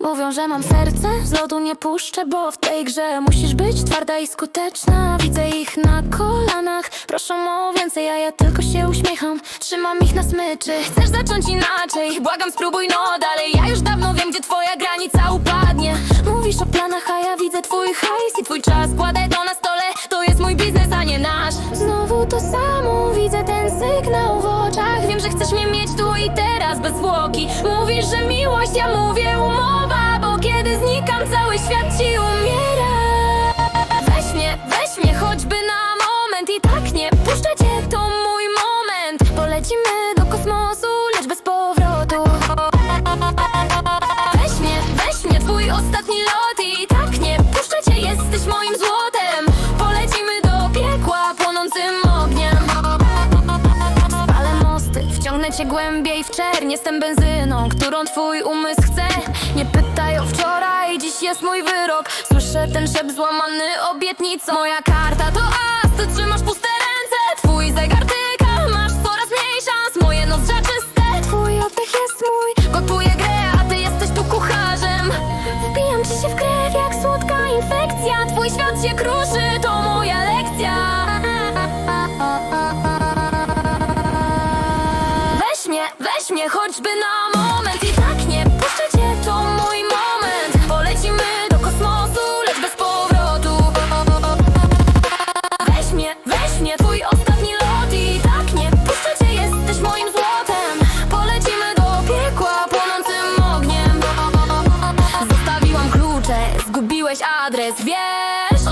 Mówią, że mam serce, z lodu nie puszczę Bo w tej grze musisz być twarda i skuteczna. Widzę ich na kolanach Proszą o więcej, a ja tylko się uśmiecham. Trzymam ich na smyczy. Chcesz zacząć inaczej? Błagam spróbuj no dalej. Ja już dawno wiem, gdzie twoja granica upadnie. Mówisz o planach, a ja widzę twój hajs i twój czas. Kładę to na stole, to jest mój biznes, a nie nasz. Znowu to samo, widzę ten sygnał w oczach. Wiem, że chcesz mnie mieć tu i teraz bez zwłoki. Mówisz, że miłość, ja mówię znikam, cały świat ci umiera. Weź mnie, weź mnie choćby na moment I tak nie puszczę cię, to mój moment. Polecimy cię głębiej w czern Jestem benzyną, którą twój umysł chce. Nie pytaj o wczoraj, dziś jest mój wyrok. Słyszę ten szept złamany obietnicą. Moja karta to as, ty trzymasz puste ręce. Twój zegar tyka, masz coraz mniej szans. Moje nozdrza czyste, twój oddech jest mój Gotuję grę, a ty jesteś tu kucharzem. Wbijam ci się w krew jak słodka infekcja. Twój świat się kruszy, weź mnie choćby na moment. I tak nie puszczę cię, to mój moment. Polecimy do kosmosu, lecz bez powrotu. Weź mnie, weź mnie, twój ostatni lot. I tak nie puszczę cię, jesteś moim złotem. Polecimy do piekła płonącym ogniem. Zostawiłam klucze, zgubiłeś adres, wiem